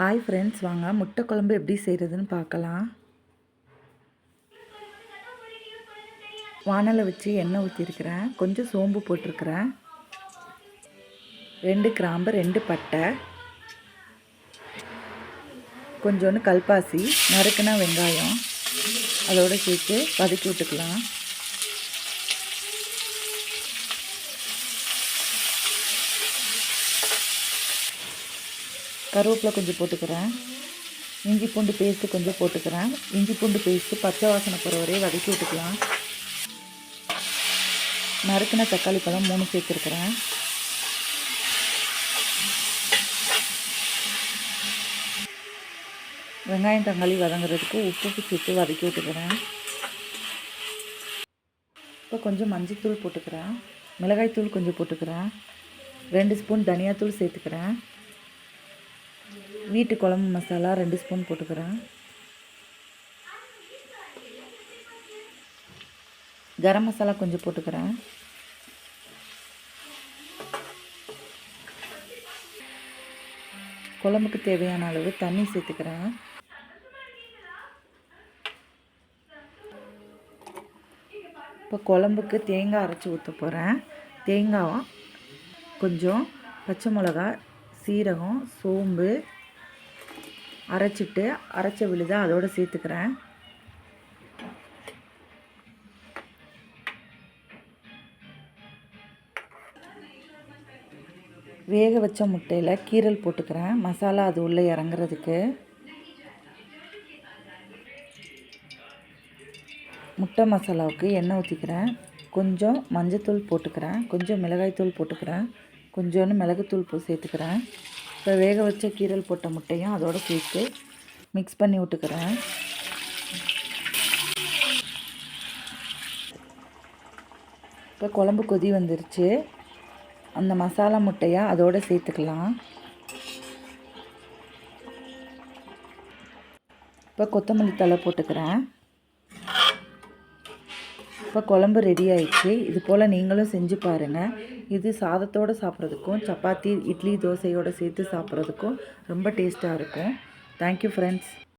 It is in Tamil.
ஹாய் ஃப்ரெண்ட்ஸ் வாங்க. முட்டை குழம்பு எப்படி செய்கிறதுன்னு பார்க்கலாம். வானலை வச்சு எண்ணெய் ஊற்றிருக்கிறேன் கொஞ்சம் சோம்பு போட்டிருக்கிறேன். ரெண்டு கிராம்பு ரெண்டு பட்டை. கொஞ்சோண்டு கல்பாசி நறுக்குனா வெங்காயம். அதோடு சேர்த்து வதக்கி விட்டுக்கலாம். கருவேப்பிலை கொஞ்சம் போட்டுக்கிறேன். இஞ்சி பூண்டு பேஸ்ட்டு கொஞ்சம் போட்டுக்கிறேன். இஞ்சி பூண்டு பேஸ்ட்டு பச்சை வாசனை போகிற வரையும் வதக்கி விட்டுக்கலாம். நறுக்கின தக்காளி பழம் மூணு சேர்த்துருக்குறேன். வெங்காயம் தக்காளி வதங்குறதுக்கு உப்பு சேர்த்து வதக்கி விட்டுக்கிறேன். இப்போ கொஞ்சம் மஞ்சத்தூள் போட்டுக்கிறேன். மிளகாய்த்தூள் கொஞ்சம் போட்டுக்கிறேன். ரெண்டு ஸ்பூன் தனியாத்தூள் சேர்த்துக்கிறேன். வீட்டு குழம்பு மசாலா ரெண்டு ஸ்பூன் போட்டுக்கிறேன். கரம் மசாலா கொஞ்சம் போட்டுக்கிறேன். குழம்புக்கு தேவையான அளவு தண்ணி சேர்த்துக்கிறேன். இப்போ குழம்புக்கு தேங்காய் அரைச்சி ஊற்ற போகிறேன் தேங்காய் கொஞ்சம் பச்சை மிளகா சீரகம் சோம்பு அரைச்சிட்டு அரைச்ச விழுத அதோடு சேர்த்துக்கிறேன். வேக வச்ச முட்டையில் கீரல் போட்டுக்கிறேன். மசாலா அது உள்ளே இறங்குறதுக்கு. முட்டை மசாலாவுக்கு எண்ணெய் ஊற்றிக்கிறேன் கொஞ்சம் மஞ்சத்தூள் போட்டுக்கிறேன். கொஞ்சம் மிளகாய்த்தூள் போட்டுக்கிறேன். கொஞ்சோண்டு மிளகுத்தூள் போ சேர்த்துக்கிறேன். இப்போ வேக வச்ச கீரல் போட்ட முட்டையும் அதோட சேர்த்து மிக்ஸ் பண்ணி விட்டுக்கிறேன். இப்போ குழம்பு கொதி வந்துருச்சு. அந்த மசாலா முட்டையை அதோடு சேர்த்துக்கலாம். இப்போ கொத்தமல்லி தலை போட்டுக்கிறேன். இப்போ குழம்பு ரெடி ஆயிடுச்சு. இது போல் நீங்களும் செஞ்சு பாருங்கள் இது சாதத்தோடு சாப்பிட்றதுக்கும் சப்பாத்தி இட்லி தோசையோடு சேர்த்து சாப்பிட்றதுக்கும் ரொம்ப டேஸ்ட்டாக இருக்கும். Thank you friends